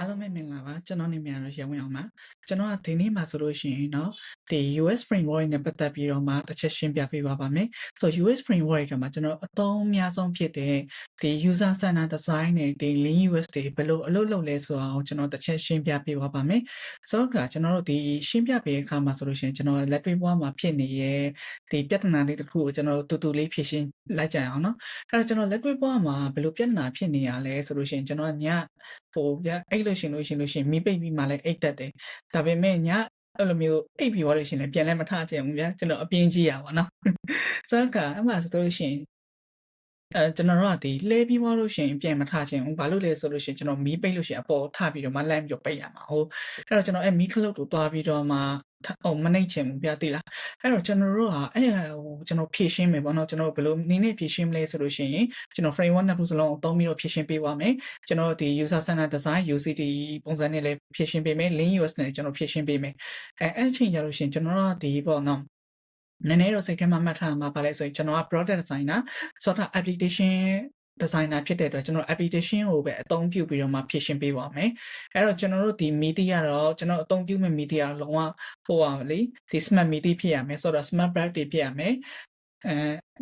အားလုံးပဲမင်္ဂလာပါကျွန်တော်နေမြန်ရရဝင်အောင်ပါကျွန်တော်ကဒီနေ့မှာဆိုလို့ရှိရင်တော့ဒီ US framework နဲ့ပတ်သက်ပြီးတော့မှတစ်ချက်ရှင်းပြပေးပါပါမယ်ဆို US framework တွေမှာကျွန်တော်အသုံးအများဆုံးဖြစ်တဲ့ဒီ user center design နဲ့ဒီ lean US တွေဘယ်လိုအလုပ်လုပ်လဲဆိုအောင်ကျွန်တော်တစ်ချက်ရှင်းပြပေးပါပါမယ်ဆိုတော့ကျွန်တော်တို့ဒီရှင်းပြပေးတဲ့အခါမှာဆိုလို့ရှိရင်ကျွန်တော်လက်တွေ့ဘဝမှာဖြစ်နေရဲ့ဒီပြဿနာလေးတစ်ခုကိုကျွန်တော်တူတူလေးဖြေရှင်းလိုက်ကြအောင်နော်အဲ့တော့ကျွန်တော်လက်တွေ့ဘဝမှာဘယ်လိုပြဿနာဖြစ်နေရလဲဆိုလို့ရှိရင်ကျွန်တော်ညဟိုအဲ့လိုရှင်လို့ရှင်လို့ရှင်မိပိတ်ပြီးမှလည်းအိတ်တက်တယ်ဒါပေမဲ့ညအဲ့လိုမျိုးအိတ်ပြီးသွားလို့ရှင်လည်းပြန်လဲမထချင်ဘူးဗျာကျွန်တော်အပြင်းကြီးရပါတော့စကားအမှဆိုလို့ရှင်အဲကျွန်တော်တို့ကဒီလဲပြီးသွားလို့ရှိရင်ပြန်မထချင်ဘူးဘာလို့လဲဆိုလို့ရှိရင်ကျွန်တော်မီးပိတ်လို့ရှိရင်အပေါ်ထပြီးတော့မှလမ်းပြီးတော့ပိတ်ရမှာဟုတ်အဲ့တော့ကျွန်တော်အဲမီးခလုတ်ကိုတွားပြီးတော့မှ ဟိုမနှိမ့်ချင်ဘူးပြသိလားအဲ့တော့ကျွန်တော်တို့ကအဲ့ဟိုကျွန်တော်ဖြည့်ရှင်းမယ်ပေါ့နော်ကျွန်တော်ဘယ်လိုနည်းနဲ့ဖြည့်ရှင်းမလဲဆိုလို့ရှိရင်ကျွန်တော် framework နှစ်ခုစလုံးအသုံးပြီးတော့ဖြည့်ရှင်းပေးပါမယ်ကျွန်တော်ဒီ user center design UCT ပုံစံနဲ့လည်းဖြည့်ရှင်းပေးမယ် lean US နဲ့ကျွန်တော်ဖြည့်ရှင်းပေးမယ်အဲအဲ့အချိန်ကျလို့ရှိရင်ကျွန်တော်တို့ဒီပေါ့နော်နည်းနည်းတော့စိတ်ထဲမှာမှတ်ထားမှာပါလဲဆိုရင်ကျွန်တော်က product designer software application designer ဖြစ်တဲ့အတွက်ကျွန်တော် application ကိုပဲအသုံးပြုပြီးတော့မှဖြည့်ရှင်းပေးပါမယ်အဲ့တော့ကျွန်တော်တို့ဒီ media ကတော့ကျွန်တော်အသုံးပြုမဲ့ media လုံးဝဟိုပါလေဒီ smart media ဖြစ်ရမယ်ဆိုတော့ smart brand တွေဖြစ်ရမယ်အဲ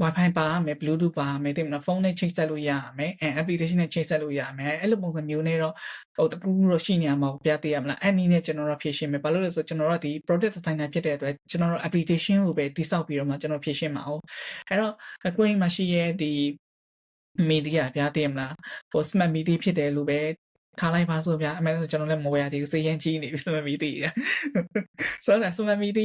wifi ပါရမယ် bluetooth ပါရမယ်တိမလားဖုန်းနဲ့ချိတ်ဆက်လို့ရရမယ်အဲ application နဲ့ချိတ်ဆက်လို့ရရမယ်အဲ့လိုပုံစံမျိုးနဲ့တော့ဟိုတကူတော့ရှိနေရမှာပြသေးရမလားအဲ့နည်းနဲ့ကျွန်တော်တို့ဖြည့်ရှင်းမယ်ဘာလို့လဲဆိုကျွန်တော်တို့ဒီ product designer ဖြစ်တဲ့အတွက်ကျွန်တော်တို့ application ကိုပဲတိစောက်ပြီးတော့မှကျွန်တော်ဖြည့်ရှင်းမှာဟုတ်အဲ့တော့ကိုယ်မှာရှိရဲ့ဒီ မီဒီယာဗျာသိရမလားဟို smart media ဖြစ်တယ်လို့ပဲထားလိုက်ပါဆိုဗျာအမှန်ဆိုကျွန်တော်လည်းမဝယ်ရသေးဘူးစေရင်ကြီးနေပြီ smart media ဆိုတော့ smart media မသိ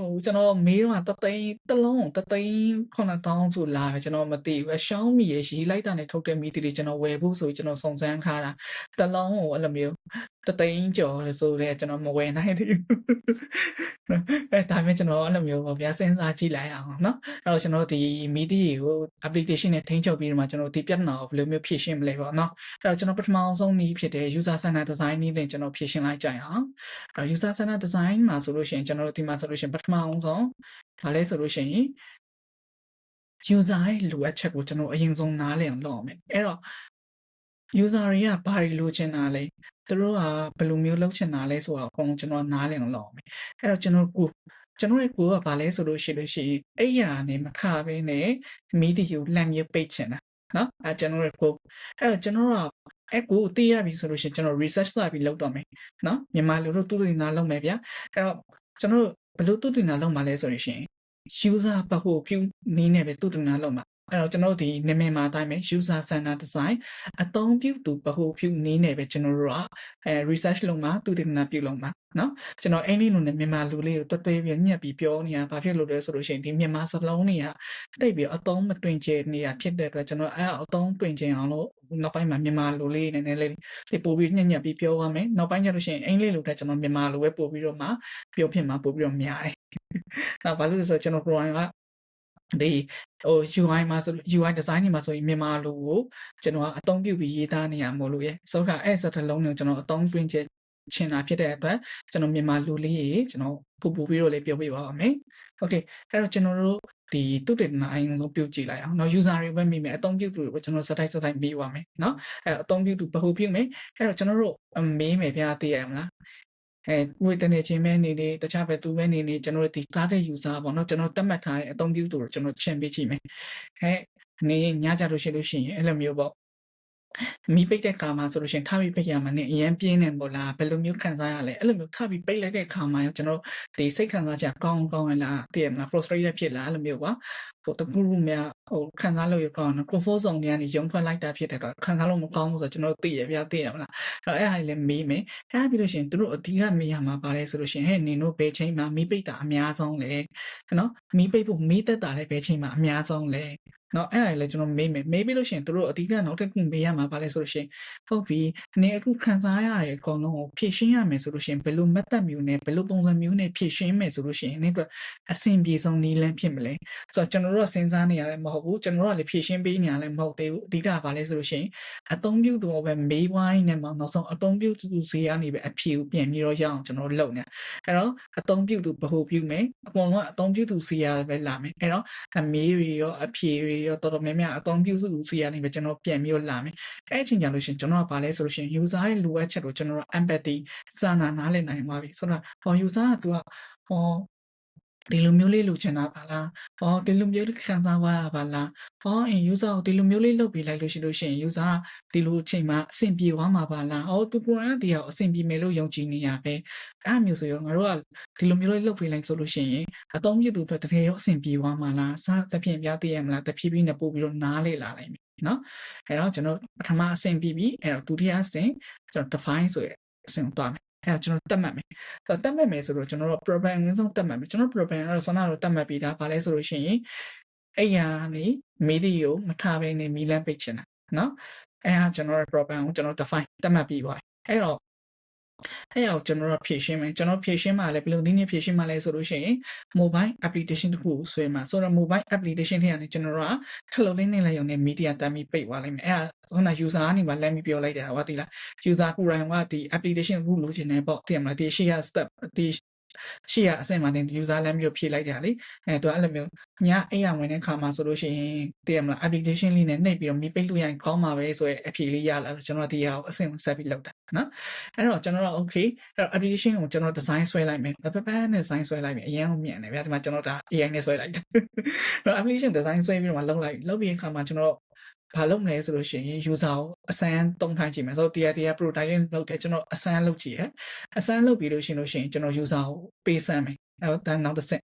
ဘူးကျွန်တော်မေးတော့တသိန်းတစ်လုံးတသိန်း9000ဆိုလာပဲကျွန်တော်မသိဘူးအရှောင်းမီရဲ့ရီလိုက်တာနဲ့ထုတ်တဲ့မီတီတွေကျွန်တော်ဝယ်ဖို့ဆိုကျွန်တော်စုံစမ်းထားတာတစ်လုံးကိုအဲ့လိုမျိုးတသိန်းကျော်ဆိုတော့ကျွန်တော်မဝယ်နိုင်သေးဘူးအဲဒါပေမဲ့ကျွန်တော်အဲ့လိုမျိုးပေါ့ဗျာစဉ်းစားကြည့်လိုက်အောင်เนาะအဲ့တော့ကျွန်တော်ဒီမီတီကို application နဲ့ထိန်းချုပ်ပြီးတော့မှကျွန်တော်ဒီပြဿနာကိုဘယ်လိုမျိုးဖြေရှင်းမလဲပေါ့เนาะအဲ့တော့ကျွန်တော်ပထမအောင်ဆုံးနည်းဖြစ်တဲ့ user center design နည်းနဲ့ကျွန်တော်ဖြေရှင်းလိုက်ကြရအောင်အဲ့ user center design မှာဆိုလို့ရှိရင်ကျွန်တော်တို့ဒီမှာ ဆိုလို့ရှိရင်ပထမအောင်ဆုံးဒါလဲဆိုလို့ရှိရင် user ရဲ့လိုအပ်ချက်ကိုကျွန်တော်အရင်ဆုံးနားလည်အောင်လုပ်အောင်မယ်အဲ့တော့ user တွေကဘာတွေလိုချင်တာလဲသူတို့ကဘယ်လိုမျိုးလုပ်ချင်တာလဲဆိုတာအကုန်ကျွန်တော်နားလည်အောင်လုပ်အောင်မယ်အဲ့တော့ကျွန်တော်ကိုကျွန်တော်ရဲ့ကိုကဘာလဲဆိုလို့ရှိလို့ရှိရင်အဲ့ရနဲ့မခဘဲနဲ့မီဒီယိုလမ်းမျိုးပိတ်ချင်တာနော်အဲကျွန်တော်ရဲ့ကိုအဲ့တော့ကျွန်တော်ကအဲ့ကိုသိရပြီဆိုလို့ရှိရင်ကျွန်တော် research လာပြီးလုပ်တော့မယ်နော်မြန်မာလူတို့တူတူနာလုပ်မယ်ဗျာအဲ့တော့ကျွန်တော် ဘယ်လိုတူတူနာလုပ်မှာလဲဆိုလို့ရှိရင် user ဘဟုပြုနည်းနဲ့ပဲတူတူနာလုပ်မှာ အဲ့တော့ကျွန်တော်တို့ဒီနာမည်မှာအတိုင်းပဲ user center design အသုံးပြုသူဗဟိုပြုနည်းနဲ့ပဲကျွန်တော်တို့ကအဲ research လုပ်မှာသူတည်နာပြုလုပ်မှာနော်ကျွန်တော်အဲ့ဒီလိုနဲ့မြန်မာလူလေးကိုတွတ်သွဲပြီးညက်ပြီးပြောနေတာဘာဖြစ်လို့လဲဆိုလို့ရှိရင်ဒီမြန်မာစလုံးတွေကတိတ်ပြီးအသုံးမတွင်ကျနေတာဖြစ်တဲ့အတွက်ကျွန်တော်အဲ့အသုံးတွင်ကျအောင်လို့နောက်ပိုင်းမှာမြန်မာလူလေးနည်းနည်းလေးလေးပို့ပြီးညက်ညက်ပြီးပြောရမယ်နောက်ပိုင်းကျလို့ရှိရင်အင်္ဂလိပ်လိုတက်ကျွန်တော်မြန်မာလိုပဲပို့ပြီးတော့မှပြောဖြစ်မှာပို့ပြီးတော့များတယ်။နောက်ဘာလို့လဲဆိုတော့ကျွန်တော် program ကဒီ ဟို UI မှာဆို UI design တွေမှာဆိုရင်မြန်မာလိုကိုကျွန်တော်ကအသုံးပြုပြီးရေးသားနေရမို့လို့ရယ်ဆိုတော့အဲ့စတဲ့လုံးကိုကျွန်တော်အသုံးပြုချက်ချင်တာဖြစ်တဲ့အတွက်ကျွန်တော်မြန်မာလူလေးရေကျွန်တော်ပို့ပို့ပြီးတော့လည်းပြောပြပါအောင်မယ်။ဟုတ်ကဲ့အဲ့တော့ကျွန်တော်တို့ဒီသူတေနာအရင်ဆုံးပြုတ်ကြည့်လိုက်အောင်။နော် user တွေပဲမိမယ်အသုံးပြုသူတွေကိုကျွန်တော်စတိုင်းစတိုင်းမေးပါမယ်နော်။အဲ့အသုံးပြုသူဗဟုပြုမယ်။အဲ့တော့ကျွန်တော်တို့မေးမယ်ဗျာသိရမလား အဲဝေတနေချင်းပဲနေနေတခြားပဲသူပဲနေနေကျွန်တော်တို့ဒီ target user ပေါ့နော်ကျွန်တော်သတ်မှတ်ထားတဲ့အသုံးပြုသူကိုကျွန်တော်ရှင်းပေးကြည့်မယ်အဲအနေညကြလို့ရှိလို့ရှိရင်အဲ့လိုမျိုးပေါ့ မီးပိတ်တဲ့ခါမှာဆိုလို့ရှိရင်ထပြီးပိတ်ရမှာနဲ့အရင်ပြင်းနေပေါ့လားဘယ်လိုမျိုးခံစားရလဲအဲ့လိုမျိုးထပြီးပိတ်လိုက်တဲ့ခါမှာရောကျွန်တော်ဒီစိတ်ခံစားချက်ကောင်းကောင်းလားသိရမလား frustrated ဖြစ်လားအဲ့လိုမျိုးပါဟိုတကူလူများဟိုခံစားလို့ရကောင်းနော် comfort zone တွေကနေရုံထွက်လိုက်တာဖြစ်တဲ့တော့ခံစားလို့မကောင်းဘူးဆိုတော့ကျွန်တော်သိရဗျာသိရမလားအဲ့တော့အဲ့ဟာလည်းမေးမယ်အဲ့ပြီးလို့ရှိရင်တို့အဓိကမေးရမှာပါလဲဆိုလို့ရှိရင်ဟဲ့နင်တို့ဘယ်ချိန်မှာမီးပိတ်တာအများဆုံးလဲနော်မီးပိတ်ဖို့မီးသက်တာလည်းဘယ်ချိန်မှာအများဆုံးလဲ နော်အဲ့ဒါလည်းကျွန်တော်မေးမယ်မေးပြီးလို့ရှိရင်တို့အဓိကနောက်တစ်ခုမေးရမှာပါလဲဆိုလို့ရှိရင်ဟုတ်ပြီနေအခုခံစားရတဲ့အကောင်လုံးကိုဖြည့်ရှင်းရမယ်ဆိုလို့ရှိရင်ဘယ်လို method မျိုးနဲ့ဘယ်လိုပုံစံမျိုးနဲ့ဖြည့်ရှင်းမယ်ဆိုလို့ရှိရင်နေ့အတွက်အဆင်ပြေဆုံးနည်းလမ်းဖြစ်မလဲဆိုတော့ကျွန်တော်တို့စဉ်းစားနေရတယ်မဟုတ်ဘူးကျွန်တော်တို့ကလည်းဖြည့်ရှင်းပေးနေရလဲမဟုတ်သေးဘူးအဓိကပါလဲဆိုလို့ရှိရင်အသုံးပြုသူပဲမေးဝိုင်းနဲ့မှနောက်ဆုံးအသုံးပြုသူစီကနေပဲအဖြေကိုပြန်ပြီးတော့ရအောင်ကျွန်တော်တို့လုပ်နေအဲ့တော့အသုံးပြုသူဘ ਹੁ ပြုမယ်အကုန်လုံးကအသုံးပြုသူစီရပဲလာမယ်အဲ့တော့အမေးတွေရောအဖြေတွေရောတော်တော်များများအသုံးပြုစုစီကနေပဲကျွန်တော်ပြန်ပြီးတော့လာမယ်အဲ့အချိန်ကြလို့ရှိရင်ကျွန်တော်ကဘာလဲဆိုလို့ရှိရင် user ရဲ့လိုအပ်ချက်ကိုကျွန်တော်တို့ empathy စာနာနားလည်နိုင်ပါပြီဆိုတော့ဟော user ကသူကဟော ဒီလိုမျိုးလေးလိုချင်တာပါလား။ဟောဒီလိုမျိုးခံစားရပါလား။ဟောအင် user ကိုဒီလိုမျိုးလေးလုပ်ပေးလိုက်လို့ရှိလို့ရှိရင် user ကဒီလိုအချိန်မှာအဆင်ပြေသွားမှာပါလား။ဟောသူကိုယ်တိုင်ကဒီဟာကိုအဆင်ပြေမယ်လို့ယုံကြည်နေရပဲ။အဲ့မျိုးဆိုရောငါတို့ကဒီလိုမျိုးလေးလုပ်ပေးလိုက်ဆိုလို့ရှိရင်အသုံးပြုသူအတွက်တကယ်ရောအဆင်ပြေသွားမှာလား။စသဖြင့်ပြသိရမလား။တဖြည်းဖြည်းနဲ့ပို့ပြီးတော့နားလေလာနိုင်မယ်နော်။အဲ့တော့ကျွန်တော်ပထမအဆင့်ပြီးပြီ။အဲ့တော့ဒုတိယအဆင့်ကျွန်တော် define ဆိုရအဆင့်ကိုတွားမယ်။ အဲ့တော့ကျွန်တော်တတ်မှတ်မယ်။အဲ့တော့တတ်မှတ်မယ်ဆိုတော့ကျွန်တော်တို့ program ရင်းဆုံးတတ်မှတ်မယ်။ကျွန်တော် program ကတော့ဆန္ဒတော့တတ်မှတ်ပြီးသား။ဘာလဲဆိုလို့ရှိရင်အဲ့ရနေမီဒီယိုမထားဘဲနဲ့မီလန်ပိတ်ချင်တာနော်။အဲ့ဟာကျွန်တော်ရဲ့ program ကိုကျွန်တော် define တတ်မှတ်ပြီးသွား။အဲ့တော့ အဲ့အောင်ကျွန်တော်တို့ဖြည့်ရှင်းမယ်ကျွန်တော်ဖြည့်ရှင်းမှလည်းဘယ်လိုနည်းနဲ့ဖြည့်ရှင်းမှလဲဆိုလို့ရှိရင် mobile application တစ်ခုကိုဆွဲမှာဆိုတော့ mobile application ထဲကနေကျွန်တော်တို့က hello link နဲ့လည်းရုံနဲ့ media တမ်းပြီးပိတ်သွားလိုက်မယ်အဲ့ဒါခုန user ကနေမှလမ်းပြီးပြောလိုက်တာဟုတ်တိလား user ကိုယ်တိုင်ကဒီ application တစ်ခုလိုချင်တယ်ပေါ့သိရမလားဒီ share step ဒီ ရှေ့ကအဆင့်မှာတင် user လမ်းပြီးတော့ဖြည့်လိုက်တာလေအဲသူအဲ့လိုမျိုးညအိယာဝင်တဲ့ခါမှာဆိုလို့ရှိရင်သိရမလား application လေးနဲ့နှိပ်ပြီးတော့မိပိတ်လို့ရရင်ကောင်းမှာပဲဆိုရဲအဖြေလေးရလာတော့ကျွန်တော်ဒီဟာကိုအဆင့်ကိုဆက်ပြီးလုပ်တာနော်အဲ့တော့ကျွန်တော်တို့ okay အဲ့တော့ application ကိုကျွန်တော် design ဆွဲလိုက်မယ်ပပပနဲ့ design ဆွဲလိုက်မယ်အရင်ကမြန်တယ်ဗျာဒီမှာကျွန်တော်ဒါ AI နဲ့ဆွဲလိုက်တယ်အဲ့ application design ဆွဲပြီးတော့မှလုပ်လိုက်လုပ်ပြီးအခါမှာကျွန်တော် ဘာလုပ်မလဲဆိုလို့ရှိရင် user ကိုအစမ်းတုံးခိုင်းကြည့်မယ်ဆိုတော့တရားတရား prototype လုပ်တယ်ကျွန်တော်အစမ်းလုပ်ကြည့်ရအစမ်းလုပ်ပြီးလို့ရှိရင်လို့ရှိရင်ကျွန်တော် user ကိုပေးစမ်းမယ်အဲ့တော့နောက်တစ်ဆင့်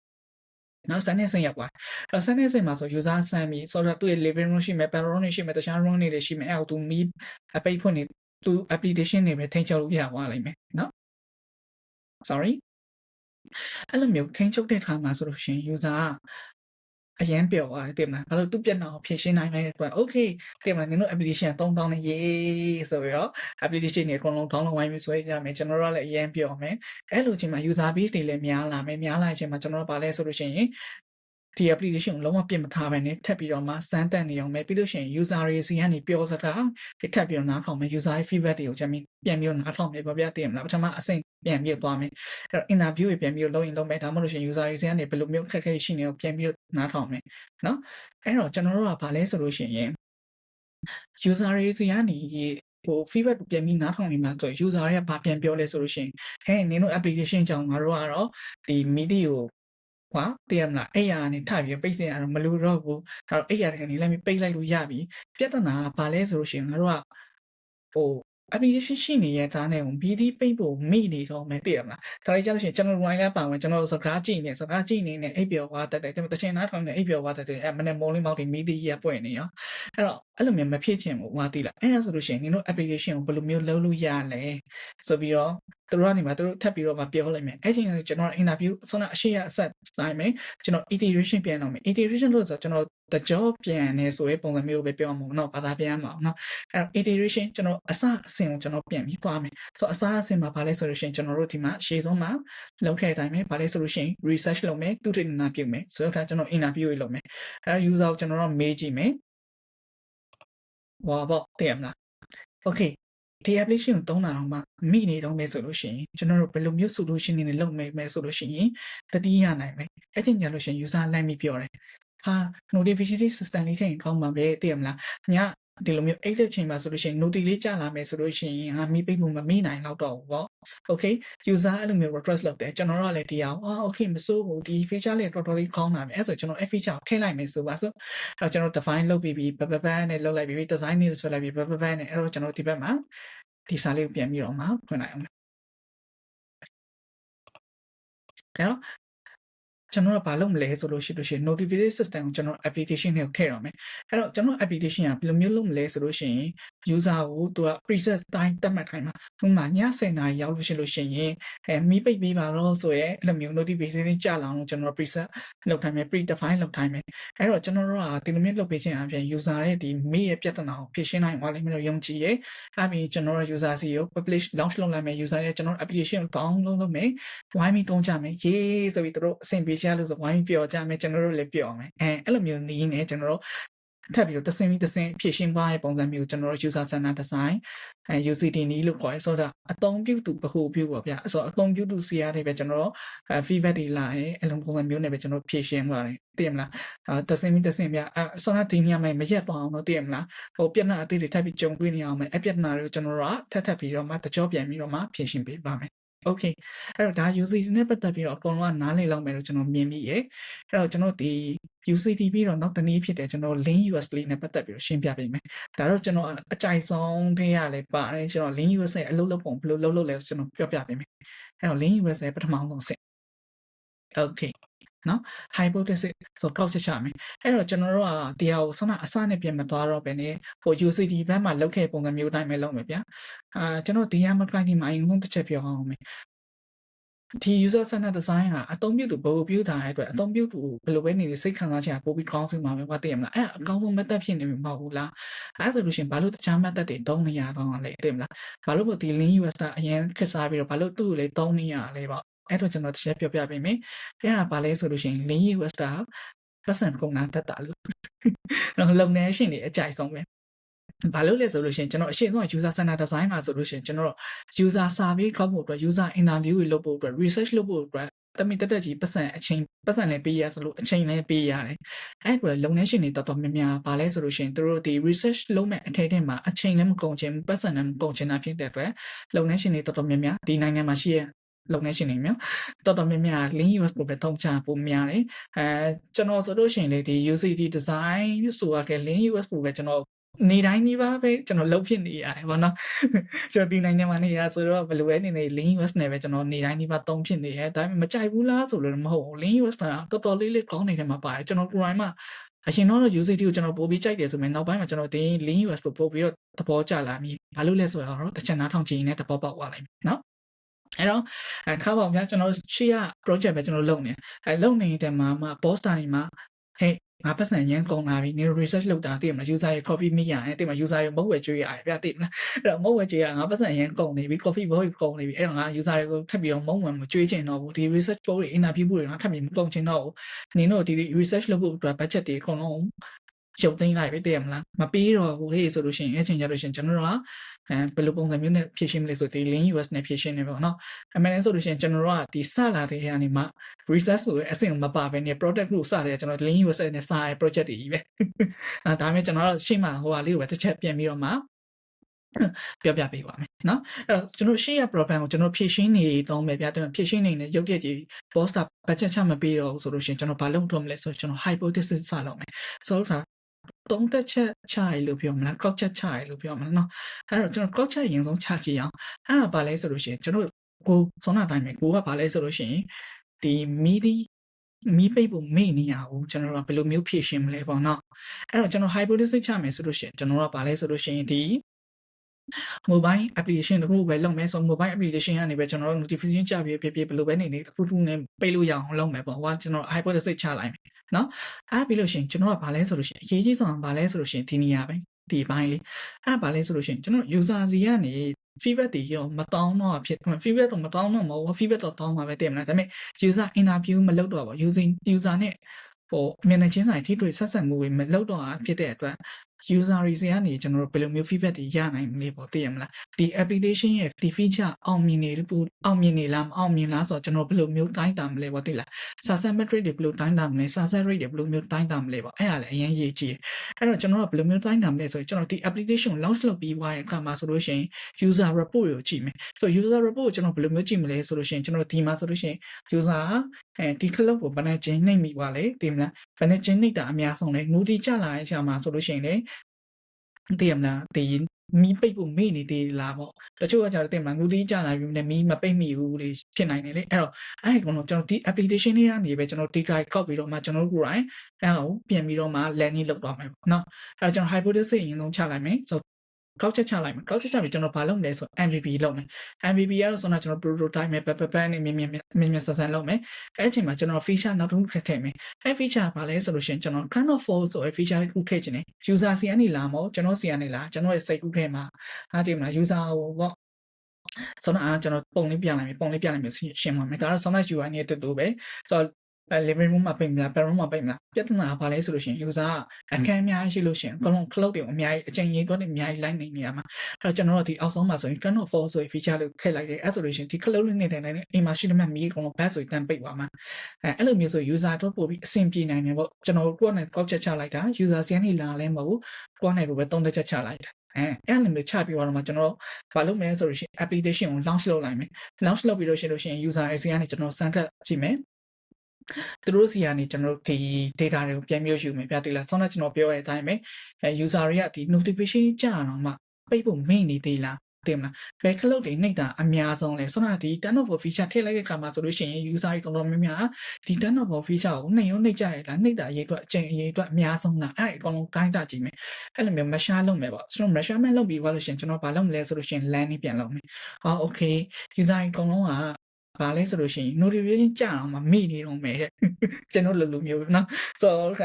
နောက်စနေစင်ရောက်သွားအဲ့စနေစင်မှာဆို user ဆမ်းပြီးဆိုတော့သူ့ရဲ့ living room ရှိမယ် background တွေရှိမယ်တခြား room တွေရှိမယ်အဲ့တော့သူ meet အပိတ်ဖွင့်နေသူ application တွေပဲထိန်းချုပ်လို့ရသွားလိမ့်မယ်နော် sorry အဲ့လိုမျိုးထိန်းချုပ်တဲ့အခါမှာဆိုလို့ရှိရင် user က အရန်ပျော်သွားတယ်တင်မလားဘာလို့သူ့ပြက်နှာကိုဖြည့်ရှင်းနိုင်တဲ့အတွက် okay တင်မလားနင်တို့ application 3000နဲ့ရေးဆိုပြီးတော့ application တွေအကုန်လုံး download ဝိုင်းပြီးဆွဲကြမယ်ကျွန်တော်တို့ကလည်းအရန်ပျော်မယ်အဲ့လိုချိန်မှာ user base တွေလည်းများလာမယ်များလာချိန်မှာကျွန်တော်တို့ဗာလဲဆိုလို့ရှိရင် ဒီ application ကိုလုံးဝပြင်မထားဘဲနဲ့ထပ်ပြီးတော့မှစမ်းတက်နေအောင်ပဲပြီးလို့ရှိရင် user တွေစီကနေပြောစတာဒီထပ်ပြီးတော့နားထောင်မယ် user feedback တွေကိုချက်ပြီးပြန်ပြီးတော့နားထောင်မယ်ပြပြသိရမလားပထမအဆင့်ပြန်ပြီးတော့သွားမယ်အဲ့တော့ interview တွေပြန်ပြီးတော့လုပ်ရင်လုပ်မယ်ဒါမှမဟုတ်လို့ရှိရင် user တွေစီကနေဘယ်လိုမျိုးခက်ခဲရှိနေအောင်ပြန်ပြီးတော့နားထောင်မယ်နော်အဲ့တော့ကျွန်တော်တို့ကဗာလဲဆိုလို့ရှိရင် user တွေစီကနေဟို feedback ပြန်ပြီးနားထောင်နေမှာဆို user တွေကဘာပြန်ပြောလဲဆိုလို့ရှိရင်ဟဲ့နင်တို့ application ကြောင့်ငါတို့ကတော့ဒီ media ကို ကွာတည်ရမလားအဲ့ရကနေထပြီးပိတ်စင်ရတော့မလူတော့ဘူးဒါတော့အဲ့ရတကနေလည်းပိတ်လိုက်လို့ရပြီပြဿနာကဘာလဲဆိုလို့ရှိရင်ငါတို့ကဟို application ရှိနေရတာနဲ့ BD ပိတ်ဖို့မိနေတော့မယ်သိရမလားဒါလေးကြလို့ရှိရင်ကျွန်တော် line လည်းပါဝင်ကျွန်တော်စကားကြည့်နေစကားကြည့်နေနေအိပ်ပျော်သွားတတ်တယ်တချင်နားထောင်နေအိပ်ပျော်သွားတတ်တယ်အဲမနေ့မိုးလင်းမောက်တွေ media ရပွင့်နေရောအဲ့တော့အဲ့လိုမျိုးမဖြစ်ချင်ဘူးဟောသိလားအဲ့ဒါဆိုလို့ရှိရင်နင်တို့ application ကိုဘယ်လိုမျိုးလုပ်လို့ရလဲဆိုပြီးတော့ သူတို့ကနေမှသူတို့ထပ်ပြီးတော့မှပြောလိုက်မယ်အဲ့ချိန်ကကျွန်တော် interview အစကအရှိရအဆက်နိုင်မယ်ကျွန်တော် iteration ပြန်လုပ်မယ် iteration လို့ဆိုတော့ကျွန်တော်တကြောပြန်နေဆိုရဲပုံစံမျိုးပဲပြောမှာပေါ့နော်ဘာသာပြန်မှာပေါ့နော်အဲ့တော့ iteration ကျွန်တော်အစအစဉ်ကိုကျွန်တော်ပြန်ပြီးသွားမယ်ဆိုတော့အစအစဉ်မှာဘာလဲဆိုလို့ရှိရင်ကျွန်တော်တို့ဒီမှာရှေ့ဆုံးမှာလုပ်ခဲ့တဲ့အတိုင်းပဲဘာလဲဆိုလို့ရှိရင် research လုပ်မယ်သူတေနာပြုမယ်ဆိုတော့ကျွန်တော် interview လုပ်မယ်အဲ့တော့ user ကိုကျွန်တော်တို့မေးကြည့်မယ်ဟောပေါ့သိရမလား okay ဒီ application ကိုသုံးတာတော့မှမိနေတော့မယ်ဆိုလို့ရှိရင်ကျွန်တော်တို့ဘယ်လိုမျိုး solution တွေနဲ့လုပ်မယ်မယ်ဆိုလို့ရှိရင်တတိယနိုင်မယ်အဲ့ချိန်ကျလို့ရှိရင် user လမ်းပြီးပြောတယ်ဟာ notification system လေးထည့်ရင်ကောင်းမှာပဲသိရမလားည ဒီလိုမျိုးအိတ်တဲ့ချိန်မှာဆိုလို့ရှိရင် noti လေးကြာလာမယ်ဆိုလို့ရှိရင်ဟာမိပိတ်မှုမမိနိုင်တော့တော့ဘူးပေါ့ okay user အဲ့လိုမျိုး request လုပ်တယ်ကျွန်တော်တို့ကလည်းဒီအောင်အာ okay မစိုးဘူးဒီ feature လေးတော်တော်လေးကောင်းတာပဲအဲ့ဆိုကျွန်တော်အဲ့ feature ကိုထည့်လိုက်မယ်ဆိုပါဆိုအဲ့တော့ကျွန်တော် define လုပ်ပြီးပြီးဘဘဘနဲ့လုပ်လိုက်ပြီး design နဲ့ဆွဲလိုက်ပြီးဘဘဘနဲ့အဲ့တော့ကျွန်တော်ဒီဘက်မှာဒီစာလေးကိုပြန်ပြီးတော့မှဖွင့်လိုက်အောင်အဲ့တော့ ကျွန်တော်ကဘာလုပ်မလဲဆိုလို့ရှိလို့ရှိရင် notification system ကိုကျွန်တော် application တွေကိုထည့်ရမယ်အဲ့တော့ကျွန်တော် application ကဘယ်လိုမျိုးလုပ်မလဲဆိုလို့ရှိရင် user ကိုသူက preset တိုင်းတတ်မှတ်ခိုင်းမှာဥပမာည10နာရီရောက်လို့ရှိလို့ရှိရင်အဲမီးပိတ်ပေးပါတော့ဆိုရဲအဲ့လိုမျိုး notification တွေကြာလာအောင်ကျွန်တော် preset လုပ်ထိုင်မယ် pre-define လုပ်ထိုင်မယ်အဲ့တော့ကျွန်တော်တို့ကဒီလိုမျိုးလုပ်ပေးခြင်းအပြင် user ရဲ့ဒီမေးရဲ့ပြဿနာကိုဖြေရှင်းနိုင်သွားလိမ့်မယ်လို့ယုံကြည်ရဲ့အဲ့ပြီးကျွန်တော်တို့ user စီကို publish launch လုပ်လိုက်မယ် user ရဲ့ကျွန်တော် application ကို download လုပ်မယ်ဝိုင်းပြီးတုံးကြမယ်ရေးဆိုပြီးတို့အဆင်ပြေချလို့ဆိုဝိုင်းပြောကြမယ်ကျွန်တော်တို့လည်းပြောမယ်အဲအဲ့လိုမျိုးနည်းနဲ့ကျွန်တော်တို့ ထပ်ပြီးတော့တဆင်ပြီးတဆင်ဖြည့်ရှင်းသွားတဲ့ပုံစံမျိုးကျွန်တော်တို့ user center design အဲ UCD နည်းလို့ခေါ်ရဲဆိုတော့အသုံးပြုသူဗဟုပြုပေါ့ဗျာဆိုတော့အသုံးပြုသူစီရတယ်ပဲကျွန်တော်တို့အဲ feedback တွေလာရင်အလုံးပုံစံမျိုးနဲ့ပဲကျွန်တော်ဖြည့်ရှင်းသွားတယ်သိရမလားအဲတဆင်ပြီးတဆင်ဗျာအဲဆိုတော့ဒီနေရာမှာမရက်သွားအောင်တော့သိရမလားဟိုပြဿနာအသေးတွေထပ်ပြီးကြုံတွေ့နေအောင်မယ်အပြဿနာတွေကိုကျွန်တော်တို့ကထပ်ထပ်ပြီးတော့မှတကြောပြန်ပြီးတော့မှဖြည့်ရှင်းပေးပါမယ် okay အဲ့တော့ဒါ UCD နဲ့ပတ်သက်ပြီးတော့အကုန်လုံးကနားလည်လောက်မယ်လို့ကျွန်တော်မြင်မိရဲ့အဲ့တော့ကျွန်တော်ဒီ UCD ပြီးတော့နောက်တစ်နည်းဖြစ်တယ်ကျွန်တော် link USD နဲ့ပတ်သက်ပြီးတော့ရှင်းပြပေးမယ်ဒါတော့ကျွန်တော်အကြိုက်ဆုံးတည်းရလဲပါတယ်ကျွန်တော် link US ရဲ့အလုပ်လုပ်ပုံဘယ်လိုလုပ်လုပ်လဲကျွန်တော်ပြောပြပေးမယ်အဲ့တော့ link US ရဲ့ပထမဆုံးဆင့် okay နော် hypothesis ဆိုကောက်ချက်ချမယ်အဲ့တော့ကျွန်တော်တို့ကတရားကိုဆွမ်းနာအစနဲ့ပြင်မသွားတော့ပဲねဟို UCD ဘက်မှာလောက်ခဲ့ပုံစံမျိုးတိုင်းပဲလုပ်မယ်ဗျာအာကျွန်တော်တရားမကိုင်းဒီမှာအရင်ဆုံးတစ်ချက်ပြောအောင်မယ်ဒီ user center design ကအသုံးပြုသူဘယ်လိုပြုထားတဲ့အတွက်အသုံးပြုသူဘယ်လိုပဲနေနေစိတ်ခံစားချင်ပို့ပြီးကောင်းစင်မှာပဲဘာသိရမလားအဲ့အကောင်းဆုံး method ဖြစ်နေမှာမဟုတ်ဘူးလားအဲ့ဆိုလို့ရှိရင်ဘာလို့တခြား method တွေသုံးနေရတော့လဲသိမလားဘာလို့ဒီ link US အရင်ခက်စားပြီးတော့ဘာလို့သူ့ကိုလေသုံးနေရလဲပေါ့ အဲ့တော့ကျွန်တော်တစ်ချက်ပြောပြပေးမယ်အဲ့ဒါဘာလဲဆိုလို့ရှိရင် link US တာပတ်စံကုန်တာတက်တာလို့တော့လုံနေရှင်နေအကြိုက်ဆုံးပဲဘာလို့လဲဆိုလို့ရှိရင်ကျွန်တော်အရှင်းဆုံး user center design မှာဆိုလို့ရှိရင်ကျွန်တော် user survey ကောက်ဖို့အတွက် user interview တွေလုပ်ဖို့အတွက် research လုပ်ဖို့အတွက်တမီတက်တက်ကြီးပတ်စံအချိန်ပတ်စံလည်းပေးရဆိုလို့အချိန်လည်းပေးရတယ်အဲ့ဒါလုံနေရှင်တွေတော်တော်များများဘာလဲဆိုလို့ရှိရင်သူတို့ဒီ research လုပ်မဲ့အထက်ထဲမှာအချိန်လည်းမကုန်ချင်ဘူးပတ်စံလည်းမကုန်ချင်တာဖြစ်တဲ့အတွက်လုံနေရှင်တွေတော်တော်များများဒီနိုင်ငံမှာရှိရ လုပ်နေရှင်နေမျိုးတော်တော်များများ link US ကိုပဲသုံးချပိုများတယ်အဲကျွန်တော်ဆိုလို့ရှိရင်လေဒီ UCD design ဆိုရတဲ့ link US ကိုပဲကျွန်တော်နေတိုင်းနေပါပဲကျွန်တော်လှုပ်ဖြစ်နေရတယ်ဗောနော်ကျွန်တော်ဒီနိုင်ငံမှာနေရဆိုတော့ဘယ်လိုပဲနေနေ link US နဲ့ပဲကျွန်တော်နေတိုင်းနေပါသုံးဖြစ်နေရဲဒါပေမဲ့မကြိုက်ဘူးလားဆိုလို့မဟုတ်ဘူး link US ကတော်တော်လေးလေးကောင်းနေတယ်မှာပါတယ်ကျွန်တော်ကိုယ်တိုင်မှအရင်တော့ UCD ကိုကျွန်တော်ပို့ပြီးကြိုက်တယ်ဆိုရင်နောက်ပိုင်းမှာကျွန်တော်ဒီ link US ကိုပို့ပြီးတော့သဘောကျလာပြီဘာလို့လဲဆိုတော့တချင်နားထောင်ချင်နေတဲ့သဘောပေါက်သွားလိုက်ပြီနော် အဲ့တော့အဲခါပါဗျာကျွန်တော်ရှေ့က project ပဲကျွန်တော်လုပ်နေအဲလုပ်နေတဲ့မှာမှာ poster တွေမှာဟဲ့ငါပတ်စံရန်ကုန်လာပြီနေ research လုပ်တာသိမလား user ရဲ့ copy မိရတယ်သိမလား user ရဲ့မဟုတ်ဝယ်ကြွေးရတယ်ဗျာသိမလားအဲ့တော့မဟုတ်ဝယ်ကြွေးရငါပတ်စံရန်ကုန်နေပြီ coffee ဘောကြီးကုန်နေပြီအဲ့တော့ငါ user တွေကိုထပ်ပြီးတော့မုံဝင်မကြွေးချင်တော့ဘူးဒီ research post တွေ interview တွေငါထပ်ပြီးမကုန်ချင်တော့ဘူးနင်တို့ဒီ research လုပ်ဖို့အတွက် budget တွေအကုန်လုံး ရုပ်သိမ်းလိုက်ပြီတည်ရမလားမပေးတော့ဘူးဟေးဆိုလို့ရှိရင်အဲ့ချိန်ကျလို့ရှိရင်ကျွန်တော်တို့ကအဲဘယ်လိုပုံစံမျိုးနဲ့ဖြည့်ရှင်းမလဲဆိုဒီ link US နဲ့ဖြည့်ရှင်းနေပေါ့နော်အမှန်တမ်းဆိုလို့ရှိရင်ကျွန်တော်တို့ကဒီစလာတဲ့ကနေမှ research ဆိုတဲ့အဆင့်မပါဘဲနဲ့ product ကိုစတယ်ကျွန်တော် link US နဲ့စရ project တွေကြီးပဲအဲဒါမှကျွန်တော်တို့ရှေ့မှာဟိုဟာလေးကိုပဲတစ်ချက်ပြန်ပြီးတော့မှပြောပြပေးပါမယ်เนาะအဲ့တော့ကျွန်တော်ရှေ့ရ program ကိုကျွန်တော်ဖြည့်ရှင်းနေတော့မယ်ဗျာတဲ့ဖြည့်ရှင်းနေတဲ့ရုပ်တရက်ကြီး poster budget ချမပေးတော့ဆိုလို့ရှိရင်ကျွန်တော်ဘာလုပ်တော့မလဲဆိုတော့ကျွန်တော် hypothesis စလုပ်မယ်ဆိုတော့ သုံးသက်ချက်ချရလို့ပြောမလားကောက်ချက်ချရလို့ပြောမလားเนาะအဲ့တော့ကျွန်တော်ကောက်ချက်ရင်ဆုံးချကြည့်အောင်အဲ့ဒါဘာလဲဆိုလို့ရှိရင်ကျွန်တော်ကိုဆုံးတာတိုင်းပဲကိုကဘာလဲဆိုလို့ရှိရင်ဒီမီဒီမီးပိတ်ဖို့မေ့နေရဘူးကျွန်တော်တို့ကဘယ်လိုမျိုးဖြည့်ရှင်းမလဲပေါ့နော်အဲ့တော့ကျွန်တော် hypothesis ချမယ်ဆိုလို့ရှိရင်ကျွန်တော်တို့ကဘာလဲဆိုလို့ရှိရင်ဒီ mobile application တခုပဲလုပ်မယ်ဆို mobile application ကနေပဲကျွန်တော်တို့ notification ကြပြပြပြဘယ်လိုပဲနေနေတစ်ခုခုနဲ့ပိတ်လို့ရအောင်လုပ်မယ်ပေါ့ဟိုကကျွန်တော် hypothesis ချလိုက်မယ် နော်အဲ့ပြီးလို့ရှိရင်ကျွန်တော်ကဘာလဲဆိုလို့ရှိရင်အရေးကြီးဆုံးကဘာလဲဆိုလို့ရှိရင်ဒီနေရာပဲဒီဘိုင်းလေးအဲ့ဘာလဲဆိုလို့ရှိရင်ကျွန်တော် user စီကနေ feedback တွေရောမတောင်းတော့ဖြစ် feedback တော့မတောင်းတော့မဟုတ် feedback တော့တောင်းမှာပဲတည်မလားဒါပေမဲ့ user interview မလုပ်တော့ပါ using user နဲ့ဟိုမျက်နှာချင်းဆိုင်ထိတွေ့ဆက်ဆံမှုတွေမလုပ်တော့ဖြစ်တဲ့အတွက် user တွေစီကနေကျွန်တော်တို့ဘယ်လိုမျိုး feedback တွေရနိုင်မလဲပေါ့သိရမလားဒီ application ရဲ့ဒီ feature အောင်မြင်နေဘူးအောင်မြင်နေလားမအောင်မြင်လားဆိုတော့ကျွန်တော်ဘယ်လိုမျိုးတိုင်းတာမလဲပေါ့သိလား success metric တွေဘယ်လိုတိုင်းတာမလဲ success rate တွေဘယ်လိုမျိုးတိုင်းတာမလဲပေါ့အဲ့ဒါလည်းအရင်ရေးကြည့်အဲ့တော့ကျွန်တော်ကဘယ်လိုမျိုးတိုင်းတာမလဲဆိုရင်ကျွန်တော်ဒီ application launch လုပ်ပြီးွားရဲ့အခါမှာဆိုလို့ရှိရင် user report ကိုကြည့်မယ်ဆို user report ကိုကျွန်တော်ဘယ်လိုမျိုးကြည့်မလဲဆိုလို့ရှိရင်ကျွန်တော်ဒီမှာဆိုလို့ရှိရင် user အဲဒီ club ကိုဘယ်နဲ့ချင်းနှိမ့်မိပါလဲသိမလားဘယ်နဲ့ချင်းနှိမ့်တာအများဆုံးလဲ noti ကြလာတဲ့အချိန်မှာဆိုလို့ရှိရင်လေသိရမလားဒီမီးပိတ်ဖို့မေ့နေသေးလားပေါ့တချို့ကကြတော့တင်မလားငူတီးကြလာပြီနဲ့မီးမပိတ်မိဘူးလေဖြစ်နိုင်တယ်လေအဲ့တော့အဲ့ဒီကတော့ကျွန်တော်ဒီ application တွေကနေပဲကျွန်တော် data ကောက်ပြီးတော့မှကျွန်တော်ကိုယ်တိုင်အဲ့ဒါကိုပြန်ပြီးတော့မှ landing လုပ်သွားမယ်ပေါ့နော်အဲ့တော့ကျွန်တော် hypothesis အရင်ဆုံးချလိုက်မယ်ဆို ကောက်ချက်ချလိုက်မယ်ကောက်ချက်ချပြီးကျွန်တော်ဘာလုပ်မလဲဆို MVP လုပ်မယ် MVP ကတော့ဆိုတော့ကျွန်တော် prototype နဲ့ pep pep နဲ့မြင်မြင်မြင်မြင်ဆန်ဆန်လုပ်မယ်အဲ့အချိန်မှာကျွန်တော် feature နောက်တစ်ခုထည့်ထည့်မယ်အဲ့ feature ဘာလဲဆိုလို့ရှိရင်ကျွန်တော် kind of fall ဆိုတဲ့ feature တစ်ခုထည့်ခြင်းနဲ့ user စီကနေလာမို့ကျွန်တော်စီကနေလာကျွန်တော်ရဲ့ site ခုထဲမှာအားကြည့်မလား user ဟိုပေါ့ဆိုတော့အားကျွန်တော်ပုံလေးပြလိုက်မယ်ပုံလေးပြလိုက်မယ်ရှင်းပါမယ်ဒါတော့ summary UI နဲ့တူတူပဲဆိုတော့အဲ living room မှာပိတ်မလား bedroom မှာပိတ်မလားပြဿနာကဘာလဲဆိုလို့ရှိရင် user ကအခန်းအများကြီးရှိလို့ရှိရင်အကုန်လုံး cloud တွေအများကြီးအချိန်ကြီးတော့အများကြီး line နေနေရမှာအဲ့တော့ကျွန်တော်တို့ဒီအောက်ဆုံးမှာဆိုရင် turn off for ဆိုရင် feature လေးခက်လိုက်တယ်အဲ့ဆိုလို့ရှိရင်ဒီ cloud လေးနေတဲ့တိုင်းအိမ်မှာရှိတဲ့မှမီးအကုန်လုံး back ဆိုရင်တန်ပိတ်သွားမှာအဲအဲ့လိုမျိုးဆို user တော့ပို့ပြီးအဆင်ပြေနိုင်တယ်ပေါ့ကျွန်တော်တို့ကိုယ့်နဲ့ coach ချက်ချလိုက်တာ user စီကနေလာလဲမဟုတ်ဘူးကိုယ့်နဲ့လိုပဲသုံးသက်ချက်ချလိုက်တာအဲအဲ့လိုမျိုးချပြီးတော့မှကျွန်တော်ဘာလုပ်မလဲဆိုလို့ရှိရင် application ကို launch လုပ်လိုက်မယ် launch လုပ်ပြီးလို့ရှိလို့ရှိရင် user အစီကနေကျွန်တော်စမ်းသပ်ကြည့်မယ် သူတို့စီကနေကျွန်တော်တို့ဒီ data တွေကိုပြန်မျိုးယူမယ်ပြတိလားဆောင်းတော့ကျွန်တော်ပြောရတဲ့အတိုင်းပဲအဲ user တွေကဒီ notification ကြာတော့မှပိတ်ဖို့မေ့နေသေးလားတင်မလားဘယ် cloud တွေနှိပ်တာအများဆုံးလဲဆောင်းတော့ဒီ turn off feature ထည့်လိုက်တဲ့အခါမှာဆိုလို့ရှိရင် user တွေတော်တော်များများဒီ turn off feature ကိုနှိပ်ရုံနှိပ်ကြရလားနှိပ်တာအရေးအတွက်အချိန်အရေးအတွက်အများဆုံးလားအဲ့အကောင်လုံးတိုင်းတာကြည့်မယ်အဲ့လိုမျိုး measure လုပ်မယ်ပေါ့ကျွန်တော် measurement လုပ်ပြီးသွားလို့ရှိရင်ကျွန်တော်ဘာလုပ်မလဲဆိုလို့ရှိရင် land ပြန်လုပ်မယ်ဟော okay user အကောင်လုံးက ဘာလဲဆိုလို့ရှိရင် notification ကြာအောင်မမိနေတော့မယ်ကျွန်တော်လူလူမျိုးနော်ဆိုတော့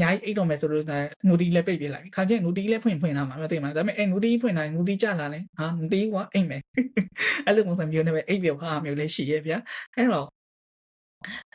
ညာကြီးအိတ်တော့မယ်ဆိုလို့ noti လည်းပိတ်ပြလိုက်ခါချင်း noti လည်းဖွင့်ဖွင့်လာမှာမသိမှာဒါပေမဲ့အဲ noti ဖွင့်လာ noti ကြာလာလဲဟာ noti ကအိတ်မယ်အဲ့လိုပုံစံမျိုးနဲ့ပဲအိတ်ပြောဟာမျိုးလည်းရှိရဲ့ဗျာအဲ့တော့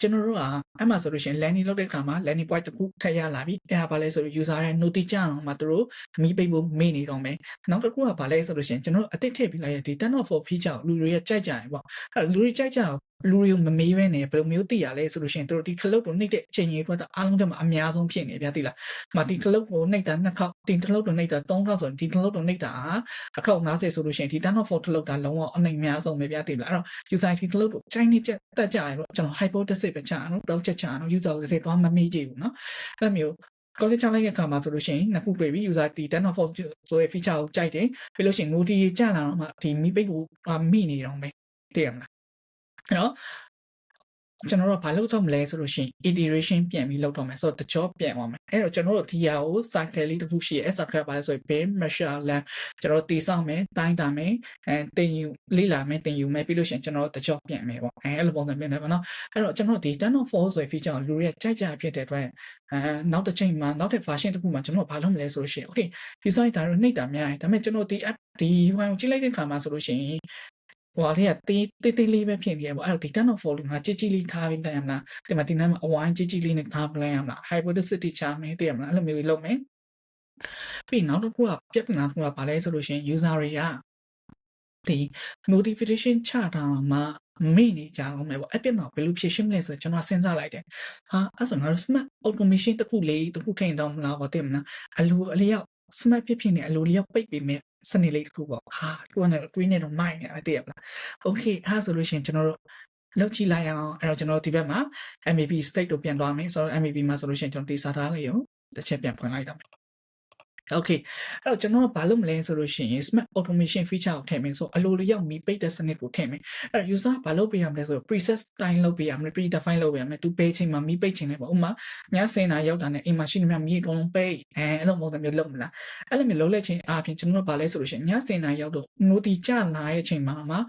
ကျွန်တော်တို့ကအဲ့မှာဆိုလို့ရှိရင် landing လုပ်တဲ့အခါမှာ landing point တစ်ခုထည့်ရလာပြီအဲ့ဒါဘာလဲဆိုတော့ user ရဲ့ noti ကြအောင်မှာသူတို့မီးပိတ်ဖို့မေ့နေတော့မယ်နောက်တစ်ခုကဘာလဲဆိုလို့ရှိရင်ကျွန်တော်တို့အသစ်ထည့်ပြီးလိုက်ရဒီ turn off for feature ကိုလူတွေရဲ့ကြိုက်ကြရင်ပေါ့အဲ့လူတွေကြိုက်ကြအောင် လူတွေကိုမမေးဘဲနဲ့ဘယ်လိုမျိုးသိရလဲဆိုလို့ရှိရင်တို့ဒီ cloud ကိုနှိပ်တဲ့အချိန်ကြီးအတွက်အားလုံးကမှအများဆုံးဖြစ်နေဗျာသိလား။မဒီ cloud ကိုနှိပ်တာနှစ်ခေါက်ဒီ cloud ကိုနှိပ်တာသုံးခေါက်ဆိုရင်ဒီ cloud ကိုနှိပ်တာအခေါက်90ဆိုလို့ရှိရင်ဒီ turn off for cloud တာလုံးဝအနိုင်အများဆုံးပဲဗျာသိလား။အဲ့တော့ user ID cloud ကိုချိန်နေချက်တက်ကြရတော့ကျွန်တော် hypothesis ပဲချာနော်တော့ချက်ချာနော် user ကိုတွေတော့မမေးကြည့်ဘူးနော်။အဲ့လိုမျိုးကောက်ချလိုက်တဲ့အခါမှာဆိုလို့ရှိရင်နှစ်ခုတွေ့ပြီ user ဒီ turn off for ဆိုတဲ့ feature ကိုကြိုက်တယ်ပြီးလို့ရှိရင် noti ကြာလာတော့မှဒီမိပိတ်ကိုမိနေတော့မယ်သိရမလား အဲ့တော့ကျွန်တော်တို့ဘာလုပ်တော့မလဲဆိုလို့ရှိရင် iteration ပြန်ပြီးလုပ်တော့မယ်ဆိုတော့ the job ပြန်သွားမယ်အဲ့တော့ကျွန်တော်တို့ဒီဟာကို cycle လေးတစ်ခုရှိရဲ cycle ဘာလဲဆိုရင် bin measure land ကျွန်တော်တို့တည်ဆောက်မယ်တိုင်းတာမယ်အဲတင်ယူလေ့လာမယ်တင်ယူမယ်ပြီးလို့ရှိရင်ကျွန်တော်တို့ the job ပြန်မယ်ပေါ့အဲအဲ့လိုပုံစံပြန်တယ်ပေါ့နော်အဲ့တော့ကျွန်တော်တို့ဒီ turn off for ဆိုတဲ့ feature ကိုလူတွေကကြိုက်ကြဖြစ်တဲ့အတွက်အဲနောက်တစ်ချိန်မှာနောက်တစ် version တစ်ခုမှာကျွန်တော်ဘာလုပ်မလဲဆိုလို့ရှိရင် okay user ဒါတော့နှိပ်တာများတယ်ဒါပေမဲ့ကျွန်တော်ဒီ app ဒီ UI ကိုကြည့်လိုက်တဲ့အခါမှာဆိုလို့ရှိရင် ဟိုဟာလေးကတေးတေးသေးလေးပဲဖြစ်နေရပေါ့အဲ့တော့ဒီ turn off volume ကကြီးကြီးလေးထားပြီးလိုက်ရမလားဒီမှာဒီနားမှာအဝိုင်းကြီးကြီးလေးနဲ့ထားပလိုက်ရမလား hypothesis ချမယ်သိရမလားအဲ့လိုမျိုးလုပ်မယ်ပြီးနောက်တစ်ခုကပြဿနာတစ်ခုကဘာလဲဆိုလို့ရှိရင် user တွေကဒီ notification ချတာမှာမေ့နေကြအောင်မယ်ပေါ့အဲ့ပြဿနာဘယ်လိုဖြေရှင်းမလဲဆိုတော့ကျွန်တော်စဉ်းစားလိုက်တယ်ဟာအဲ့ဆိုငါတို့ smart automation တစ်ခုလေးတစ်ခုထိန်တော့မလားပေါ့သိမလားအလိုအလျောက် smart ဖြစ်ဖြစ်နေအလိုလျောက်ပိတ်ပေးမယ် စနေလေးတစ်ခုပေါ့ဟာသူကလည်းတွေးနေတော့မိုက်နေတယ်သိရမလားโอเคအဲ့ဆိုလို့ရှိရင်ကျွန်တော်တို့လောက်ကြည့်လိုက်အောင်အဲ့တော့ကျွန်တော်ဒီဘက်မှာ MAP state ကိုပြန်သွားမယ်ဆိုတော့ MAP မှာဆိုလို့ရှိရင်ကျွန်တော်တိစားထားလိုက်ရောတစ်ချက်ပြန်ဖွင့်လိုက်တော့မယ် Okay အဲ့တော့ကျွန်တော်ကဘာလုပ်မလဲဆိုလို့ရှိရင် smart automation feature ကိုထည့်မယ်ဆိုအလိုလျောက်မီပိတ်တဲ့စနစ်ကိုထည့်မယ်အဲ့တော့ user ဘာလုပ်ပေးရမလဲဆိုတော့ preset style လုပ်ပေးရမယ် predefine လုပ်ပေးရမယ်သူပေးချိန်မှာမီပိတ်ချိန်နဲ့ပေါ့ဥပမာညစင်နာရောက်တာနဲ့အိမ်မှာရှိနေမြမီအကုန်လုံးပိတ်အဲအဲ့လိုပုံစံမျိုးလုပ်မလားအဲ့လိုမျိုးလုပ်လိုက်ချိန်အပြင်ကျွန်တော်တို့ဘာလဲဆိုလို့ရှိရင်ညစင်နာရောက်တော့ noti ကြလာရဲ့ချိန်မှာမှာ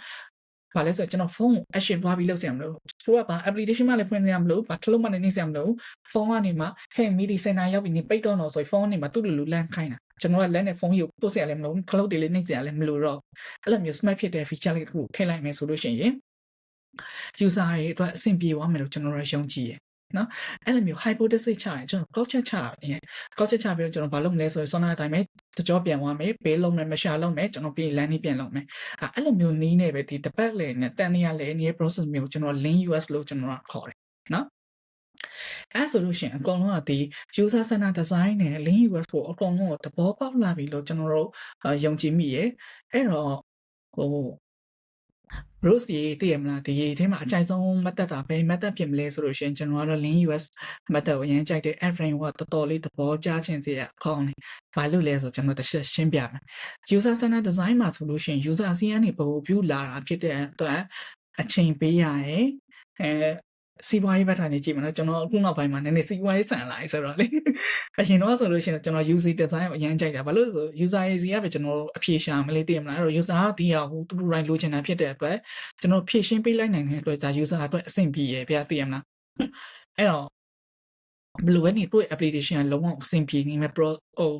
ဘာလဲဆိုတော့ကျွန်တော်ဖုန်းကို action သွားပြီးလုပ်စရာမလိုသူကဘာ application မှလည်းဖွင့်စရာမလိုဘာထလို့မှလည်းနေစရာမလိုဖုန်းကနေမှဟဲ့မီဒီစင်နာရောက်ပြီးနေပိတ်တော့တော့ဆိုရင်ဖုန်းကနေမှသူ့လူလူလန့်ခိုင်းတာကျွန်တော်ကလက်နဲ့ဖုန်းကြီးကိုပို့စရာလည်းမလို cloud တွေလည်းနှိပ်စရာလည်းမလိုတော့အဲ့လိုမျိုး smart ဖြစ်တဲ့ feature လေးတစ်ခုထည့်လိုက်မယ်ဆိုလို့ရှိရင် user ရဲ့အတွက်အဆင်ပြေသွားမယ်လို့ကျွန်တော်တို့ယုံကြည်ရယ် နော်အဲ့လိုမျိုး hypothesis ချရင်ကျွန်တော် culture ချရတယ် culture ချပြီးတော့ကျွန်တော်ဘာလုပ်မလဲဆိုရင် sona အတိုင်းပဲတကြောပြန်သွားမယ်ဘေးလုံးမယ် measure လုပ်မယ်ကျွန်တော်ပြီး landing ပြန်လုပ်မယ်အဲ့လိုမျိုးနီးနေပဲဒီ debug လေနဲ့တန်နေရလေနေ process မျိုးကျွန်တော် link US လို့ကျွန်တော်ခေါ်တယ်နော်အဲဆိုလို့ရှိရင်အကုန်လုံးကဒီ user center design နဲ့ link US ကိုအကုန်လုံးကိုသဘောပေါက်လာပြီလို့ကျွန်တော်တို့ယုံကြည်မိရယ်အဲ့တော့ဟို Rose ရေသိရမလားဒီရေထဲမှာအကြိုက်ဆုံး method တာဘယ် method ဖြစ်မလဲဆိုလို့ရှိရင်ကျွန်တော်ကတော့ link US method ကိုအရင်ကြိုက်တယ် frame ကတော်တော်လေးသဘောကျချင်စေရခေါင်းလေးဘာလို့လဲဆိုကျွန်တော်တစ်ချက်ရှင်းပြမယ် user center design မှာဆိုလို့ရှိရင် user စီကနေပုံ view လာတာဖြစ်တဲ့အတွက်အချိန်ပေးရရဲ့အဲ စီးပွားရေးဘက်ကနေကြည့်မလို့ကျွန်တော်အခုနောက်ပိုင်းမှာနည်းနည်းစီးပွားရေးဆန်လာပြီဆိုတော့လေအရင်တော့ဆိုလို့ရှိရင်ကျွန်တော် user design ကိုအရင်ကြိုက်တာဘာလို့ဆို user ရေးစီကပဲကျွန်တော်အဖြေရှာမလေးသိရမလားအဲ့တော့ user ကဒီဟာဟိုတူတူတိုင်းလိုချင်တာဖြစ်တဲ့အတွက်ကျွန်တော်ဖြည့်ရှင်းပေးလိုက်နိုင်တဲ့အတွက်ဒါ user အတွက်အဆင်ပြေရဗျာသိရမလားအဲ့တော့ဘယ်လိုပဲနေတွေ့ application ကလုံးဝအဆင်ပြေနေမဲ့ pro ဟို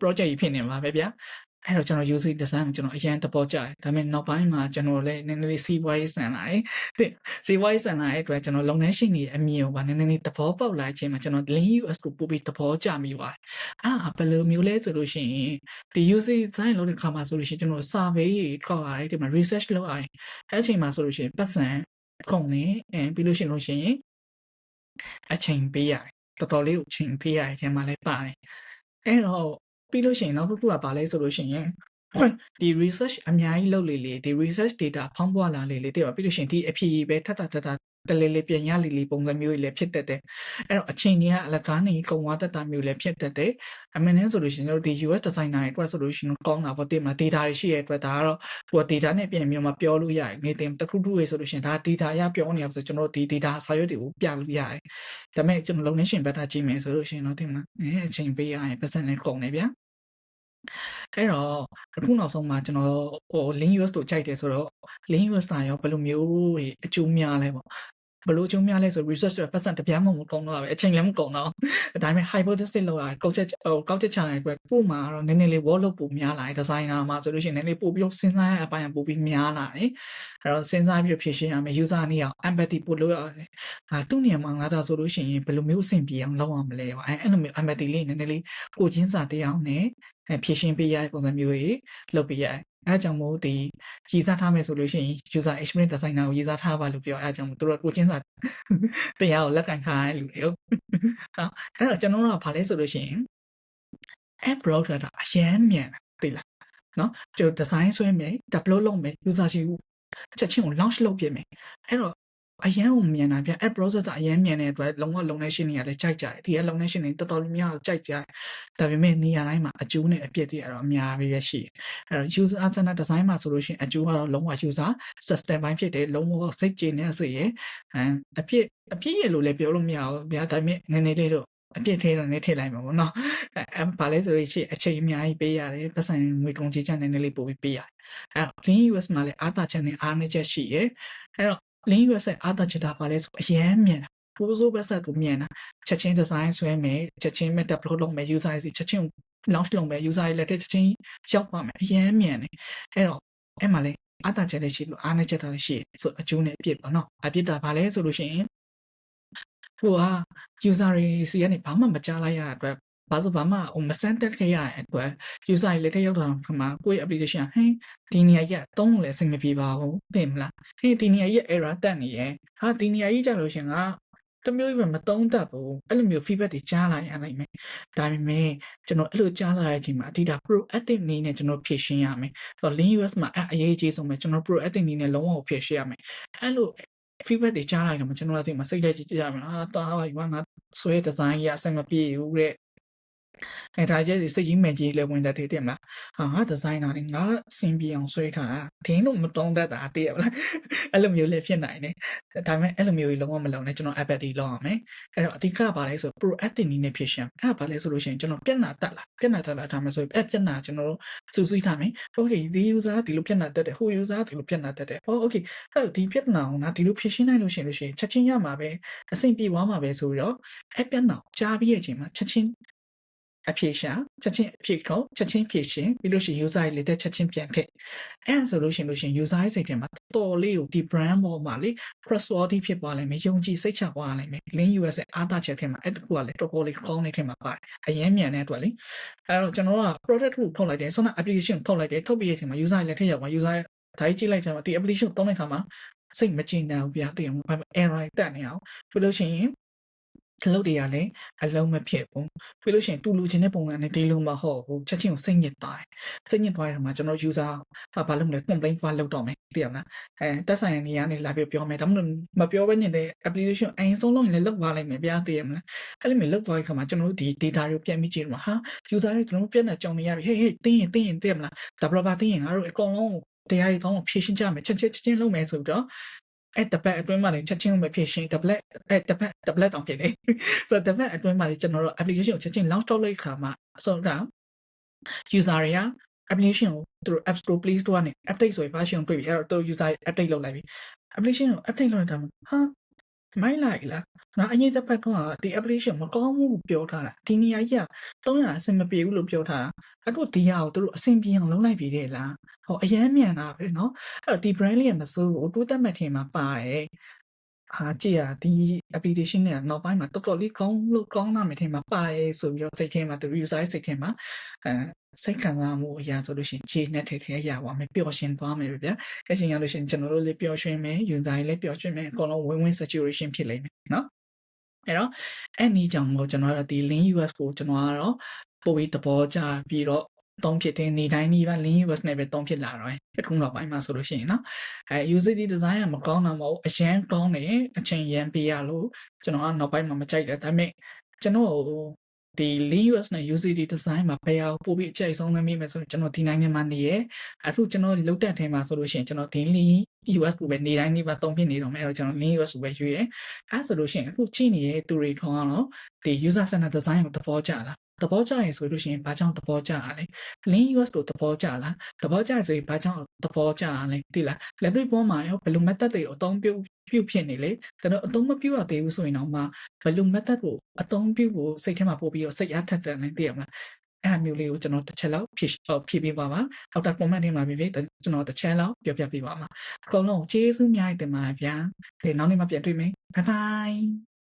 project ကြီးဖြစ်နေမှာပဲဗျာ အဲ့တော့ကျွန်တော် UC design ကိုကျွန်တော်အရင်သဘောကျတယ်ဒါပေမဲ့နောက်ပိုင်းမှာကျွန်တော်လည်းနည်းနည်းလေးစီးပွားရေးဆန်လာတယ်တဲ့စီးပွားရေးဆန်လာတဲ့အတွက်ကျွန်တော်လုပ်ငန်းရှင်တွေအမြင်ကိုပါနည်းနည်းလေးသဘောပေါက်လာခြင်းမှာကျွန်တော် Lean US ကိုပို့ပြီးသဘောကျမိပါတယ်အာဘယ်လိုမျိုးလဲဆိုလို့ရှိရင်ဒီ UC design လုပ်တဲ့ခါမှာဆိုလို့ရှိရင်ကျွန်တော် survey တွေထောက်ရတယ်ဒီမှာ research လုပ်ရတယ်အဲ့အချိန်မှာဆိုလို့ရှိရင်ပတ်စံကုန်နေအဲပြီးလို့ရှိရင်လို့ရှိရင်အချိန်ပေးရတယ်တော်တော်လေးကိုချိန်ပေးရတဲ့ထဲမှာလည်းပါတယ်အဲ့တော့ ပြီးလို့ရှိရင်နောက်တစ်ခုကဘာလဲဆိုလို့ရှိရင်ဒီ research အများကြီးလုပ်လေလေဒီ research data ဖောင်းပွားလာလေလေတဲ့ပါပြီးလို့ရှိရင်ဒီအဖြေပဲထပ်ထပ်ထပ်ထပ်တလေလေပြန်ရလေလေပုံစံမျိုးတွေလည်းဖြစ်တတ်တယ်အဲ့တော့အချိန်ကြီးကအလကားနေကုံဝါတတ်တာမျိုးလည်းဖြစ်တတ်တယ်အမှန်တမ်းဆိုလို့ရှိရင်တို့ဒီ US designer တွေအတွက်ဆိုလို့ရှိရင်ကောင်းတာပေါ့တင်မှာ data တွေရှိရတဲ့အတွက်ဒါကတော့ဟို data နဲ့ပြန်ပြီးမှပြောလို့ရတယ်နေတင်တခုခုတွေဆိုလို့ရှိရင်ဒါ data အရပြောနေရဆိုကျွန်တော်တို့ဒီ data စာရွက်တွေကိုပြလို့ရတယ်ဒါပေမဲ့ကျွန်တော်လုံးနေရှင်ဘက်တာကြည့်မယ်ဆိုလို့ရှိရင်တော့တင်မှာအဲအချိန်ပေးရရင်ပတ်စံလည်းကုန်နေဗျာ အဲ့တော့အခုနောက်ဆုံးမှာကျွန်တော်ဟို link US တို့ကြိုက်တယ်ဆိုတော့ link US တာရောဘယ်လိုမျိုးတွေအကျိုးများလဲပေါ့ ဘယ်လိုအကျိုးများလဲဆို research တွေပတ်စံတပြားမှမကုန်တော့ပဲအချိန်လည်းမကုန်တော့ဒါပေမဲ့ hypothesis လောက်ရကောက်ချက်ဟိုကောက်ချက်ချရတဲ့အတွက်ပို့မှာတော့နည်းနည်းလေး work လုပ်ပိုများလာတယ် designer မှာဆိုလို့ရှိရင်နည်းနည်းပို့ပြီးတော့စဉ်းစားရအပိုင်းပို့ပြီးများလာတယ်အဲ့တော့စဉ်းစားပြီးဖြည့်ရှင်းရမယ် user နေအောင် empathy ပို့လို့ရတယ်အာသူ့နေရာမှာငါတော့ဆိုလို့ရှိရင်ဘယ်လိုမျိုးအဆင်ပြေအောင်လုပ်အောင်မလဲပေါ့အဲအဲ့လိုမျိုး empathy လေးနည်းနည်းလေးကိုချင်းစာတရားနဲ့အဲဖြည့်ရှင်းပေးရတဲ့ပုံစံမျိုးကြီးလုပ်ပေးရတယ် အဲကြောင့်မို့ဒီရေးစားထားမယ်ဆိုလို့ရှိရင် user experience designer ကိုရေးစားထားပါလို့ပြောအဲကြောင့်မို့သူတို့ကိုချင်းစာတရားကိုလက်ကင်ထားတဲ့လူတွေဟုတ်ဟာအဲ့တော့ကျွန်တော်တို့ကဘာလဲဆိုလို့ရှိရင် app browser တာအရန်မြန်သိလားနော်ကျွန်တော် design ဆွဲမယ် upload လုပ်မယ် user ရှိဘူးချက်ချင်းကို launch လုပ်ပြမယ်အဲ့တော့ အရန်ကိုမြန်တာဗျ app browser တာအရန်မြန်တဲ့အတွက်လုံးဝလုံနေရှင်တွေကလည်းကြိုက်ကြတယ်ဒီကလုံနေရှင်တွေတော်တော်များများကြိုက်ကြတယ်ဒါပေမဲ့နေရာတိုင်းမှာအကျိုးနဲ့အပြစ်တွေကတော့အများကြီးပဲရှိတယ်အဲ့တော့ user center design မှာဆိုလို့ရှိရင်အကျိုးကတော့လုံးဝ user system ဘိုင်းဖြစ်တယ်လုံးဝစိတ်ကြည်နေစေရအအပြစ်အပြစ်ရလို့လည်းပြောလို့မရဘူးဗျာဒါပေမဲ့နည်းနည်းလေးတော့အပြစ်သေးတော့နေထည့်လိုက်မှာပေါ့နော်အဲဘာလဲဆိုရင်ရှိအချိန်အများကြီးပေးရတယ်ပတ်စံငွေကုန်ချေချနည်းနည်းလေးပို့ပြီးပေးရတယ်အဲတော့ Lean US မှာလည်းအားသာချက်နဲ့အားနည်းချက်ရှိရယ်အဲတော့ Lean US ရဲ့အားသာချက်တာဘာလဲဆိုအရန်မြန်တာပိုးစိုးပတ်ဆက်ကိုမြန်တာချက်ချင်း design ဆွဲမယ်ချက်ချင်း meta upload လုပ်မယ် user စီချက်ချင်း launch လုပ်မယ် user ရဲ့လက်ထက်ချက်ချင်းရောက်ပါမယ်အရန်မြန်တယ်အဲ့တော့အဲ့မှာလေအားသာချက်လည်းရှိလို့အားနည်းချက်တာလည်းရှိဆိုအကျိုးနဲ့အပြစ်ပေါ့နော်အပြစ်တာဘာလဲဆိုလို့ရှိရင်ဟိုဟာ user တွေစီကနေဘာမှမကြားလိုက်ရတဲ့အတွက် ဘာလို့ဘာမှဟိုမစမ်းတက်ခဲ့ရတဲ့အတွက် user တွေလက်ထက်ရောက်တာခါမှာကိုယ့်ရဲ့ application ဟင်းဒီနေရာကြီးကတုံးလို့လည်းအဆင်မပြေပါဘူးသိမလားဟင်းဒီနေရာကြီး error တက်နေရဲ့ဟာဒီနေရာကြီးကြလို့ရှင်ကတမျိုးကြီးပဲမတုံးတတ်ဘူးအဲ့လိုမျိုး feedback တွေကြားလာရနိုင်မယ်ဒါပေမဲ့ကျွန်တော်အဲ့လိုကြားလာတဲ့အချိန်မှာအတိအကျ proactive နည်းနဲ့ကျွန်တော်ဖြည့်ရှင်းရမယ်ဆိုတော့ Lean US မှာအဲ့အရေးကြီးဆုံးပဲကျွန်တော် proactive နည်းနဲ့လုံးဝဖြည့်ရှင်းရမယ်အဲ့လို feedback တွေကြားလိုက်တော့မှကျွန်တော်တို့အသိမှာစိတ်လိုက်ကြည့်ကြရမယ်အာတားပါဒီမှာငါဆွဲ design ကြီးအဆင်မပြေဘူးတဲ့ အဲဒါကျစိတ်ကြီးမှန်ကြီးလည်းဝင်တတ်တယ်တင်မလားဟာငါဒီဇိုင်နာတွေငါစင်ပြေအောင်ဆွဲထားတာဒင်းလို့မတုံးတတ်တာတည်ရမလားအဲ့လိုမျိုးလည်းဖြစ်နိုင်တယ်ဒါပေမဲ့အဲ့လိုမျိုးကြီးလုံးဝမလုံးနဲ့ကျွန်တော် app တွေလုံးအောင်မယ်အဲ့တော့အဓိကပါလဲဆို proactive နည်းနဲ့ဖြစ်ရှင်အဲ့ဒါပါလဲဆိုလို့ရှိရင်ကျွန်တော်ပြက်နာတက်လာပြက်နာတက်လာထားမယ်ဆို app ပြက်နာကျွန်တော်တို့စူးစီးထားမယ် okay ဒီ user ဒီလိုပြက်နာတက်တယ်ဟို user ဒီလိုပြက်နာတက်တယ်ဟော okay အဲ့ဒီပြက်နာအောင်ငါဒီလိုဖြစ်ရှင်းနိုင်လို့ရှိရင်လို့ရှိရင်ချက်ချင်းရမှာပဲအဆင်ပြေသွားမှာပဲဆိုပြီးတော့ app ပြက်နာကြားပြီးရဲ့အချိန်မှာချက်ချင်း အဖြေရှာချက်ချင်းအဖြေခေါချက်ချင်းဖြေရှင်ပြီးလို့ရှိရင် user ရဲ့လက်တက်ချက်ချင်းပြန်ခဲ့အဲ့ဒါဆိုလို့ရှိရင်လို့ရှိရင် user ရဲ့စိတ်ထဲမှာတော်လေးကိုဒီ brand ပေါ်မှာလေ trustworthy ဖြစ်သွားလိမ့်မယ်ယုံကြည်စိတ်ချသွားလိမ့်မယ် link US ရဲ့အားသာချက်ထဲမှာအဲ့တခုကလည်းတော်တော်လေးကောင်းနေထဲမှာပါတယ်အရင်မြန်တဲ့အတွက်လေအဲ့တော့ကျွန်တော်က product ကိုထုတ်လိုက်တယ်ဆိုတော့ application ထုတ်လိုက်တယ်ထုတ်ပြီးရဲ့အချိန်မှာ user ရဲ့လက်ထက်ရောက်မှာ user ရဲ့ဒါကြီးကြည့်လိုက်တယ်မှာဒီ application သုံးတဲ့အခါမှာစိတ်မကျဉ်းတန်ဘူးဗျာတည်အောင် error တက်နေအောင်ပြီးလို့ရှိရင် ခလုတ်တွေကလည်းအလုံးမဖြစ်ဘူးပြီးလို့ရှိရင်တူလူချင်းတဲ့ပုံစံနဲ့ဒီလိုမဟုတ်ဘူးချက်ချင်းကိုစိတ်ညစ်သွားတယ်စိတ်ညစ်သွားတဲ့မှာကျွန်တော် user ဟာဘာလုပ်မလဲ complaint file လုပ်တော့မယ်သိရမလားအဲတက်ဆိုင်နေရနေလာပြီးပြောမယ်ဒါမှမဟုတ်မပြောဘဲညင်တဲ့ application install လုပ်ရင်လည်းလုပ်သွားလိုက်မယ်ဗျာသိရမလားအဲ့လိုမျိုးလုပ်သွားတဲ့ခါမှာကျွန်တော်တို့ဒီ data တွေကိုပြန်ပြီးကြည့်တော့ဟာ user တွေကျွန်တော်တို့ပြန်နေကြောင်နေရပြီဟေးဟေးတင်းရင်တင်းရင်သိရမလား developer တင်းရင်ငါတို့အကုန်လုံးတရားကြီးကောင်းအောင်ဖြည့်ရှင်းကြမယ်ချက်ချင်းချက်ချင်းလုပ်မယ်ဆိုတော့ အဲ့တပတ်အတွင်းမှာလည်းချက်ချင်းပဲဖြစ်ရှင် tablet အဲ့တပတ် tablet တောင်ဖြစ်နေဆိုတော့ tablet အတွင်းမှာလည်းကျွန်တော်တို့ application ကိုချက်ချင်း launch လုပ်လိုက်ခါမှာဆိုတော့ user တွေက application ကိုသူတို့ app store play store နဲ့ update ဆိုရင် version တွေ့ပြီအဲ့တော့သူ user update လုပ်လိုက်ပြီ application ကို update လုပ်လိုက်တာမှာဟာ မိုက်လိုက်လားငါအရင်တစ်ပတ်ကဒီ application မကောင်းဘူးလို့ပြောထားတာဒီနေရာကြီးက300အဆင်မပြေဘူးလို့ပြောထားတာအဲ့တော့ဒီဟာကိုသူတို့အဆင်ပြေအောင်လုပ်လိုက်ပြီတဲ့လားဟောအရန်မြန်တာပဲเนาะအဲ့တော့ဒီ brand လေးကမစိုးဘူးတိုးတက်မှတ်ထင်မှာပါတယ်ဟာကြည့်ရဒီ application နဲ့နောက်ပိုင်းမှာတော်တော်လေးကောင်းလို့ကောင်းလာမယ်ထင်မှာပါတယ်ဆိုပြီးတော့စိတ်ထဲမှာသူ user စိတ်ထဲမှာအဲ စိတ်ခံစားမှုအရာဆိုလို့ရှိရင်ခြေနဲ့ထဲထဲရပါမယ်ပျော်ရှင်သွားမယ်ဗျာအဲ့ချိန်ရလို့ရှိရင်ကျွန်တော်တို့လည်းပျော်ရွှင်မယ်ယူဇာကြီးလည်းပျော်ရွှင်မယ်အကုန်လုံး win win situation ဖြစ်လိမ့်မယ်နော်အဲ့တော့အဲ့ဒီကြောင့်ကိုကျွန်တော်တို့ဒီ link US ကိုကျွန်တော်ကတော့ပို့ပြီးသဘောကျပြီးတော့သုံးဖြစ်တဲ့နေတိုင်းဒီပါ link US နဲ့ပဲသုံးဖြစ်လာတော့တစ်ခုတော့ပိုင်းမှာဆိုလို့ရှိရင်နော်အဲ usability design ကမကောင်းတာမဟုတ်အရန်ကောင်းတယ်အချိန်ရန်ပေးရလို့ကျွန်တော်ကနောက်ပိုင်းမှာမကြိုက်တယ်ဒါပေမဲ့ကျွန်တော် ဒီ Lean US နဲ့ UCD design မှာဘယ်ဟာပို့ပြီးအကျိတ်ဆုံးသမ်းမိမယ်ဆိုရင်ကျွန်တော်ဒီနိုင်ငံမှာနေရအခုကျွန်တော်လုတ်တက်ထဲမှာဆိုလို့ရှိရင်ကျွန်တော်ဒီ Lean US ကိုပဲနေတိုင်းနေပါသုံးဖြစ်နေတော့မယ်အဲ့တော့ကျွန်တော် Lean US ကိုပဲရွေးတယ်အဲဆိုလို့ရှိရင်အခုကြည့်နေတဲ့သူတွေခေါင်းကတော့ဒီ user center design ကိုသဘောကျလားသဘောကျရင်ဆိုလို့ရှိရင်ဘာကြောင့်သဘောကျရလဲ Lean US ကိုသဘောကျလားသဘောကျဆိုရင်ဘာကြောင့်သဘောကျရလဲသိလားလက်တွေ့ပေါ်မှာရောဘယ်လို method တွေအသုံးပြု ပြုဖြစ်နေလေကျွန်တော်အသုံးမပြုရသေးဘူးဆိုရင်တော့မှဘယ်လို method ကိုအသုံးပြုဖို့စိတ်ထဲမှာပို့ပြီးတော့စိတ်အားထက်တယ်လည်းသိရမလားအဲ့မျိုးလေးကိုကျွန်တော်တစ်ချက်လောက်ဖြည့်ဖြည့်ပေးပါပါအောက်တာ comment ထဲမှာပြပြကျွန်တော်တစ်ချက်လောက်ပြောပြပေးပါမှာအကုန်လုံးကျေးဇူးများတင်ပါတယ်ဗျာဒီနောက်နေ့မှပြန်တွေ့မယ် bye bye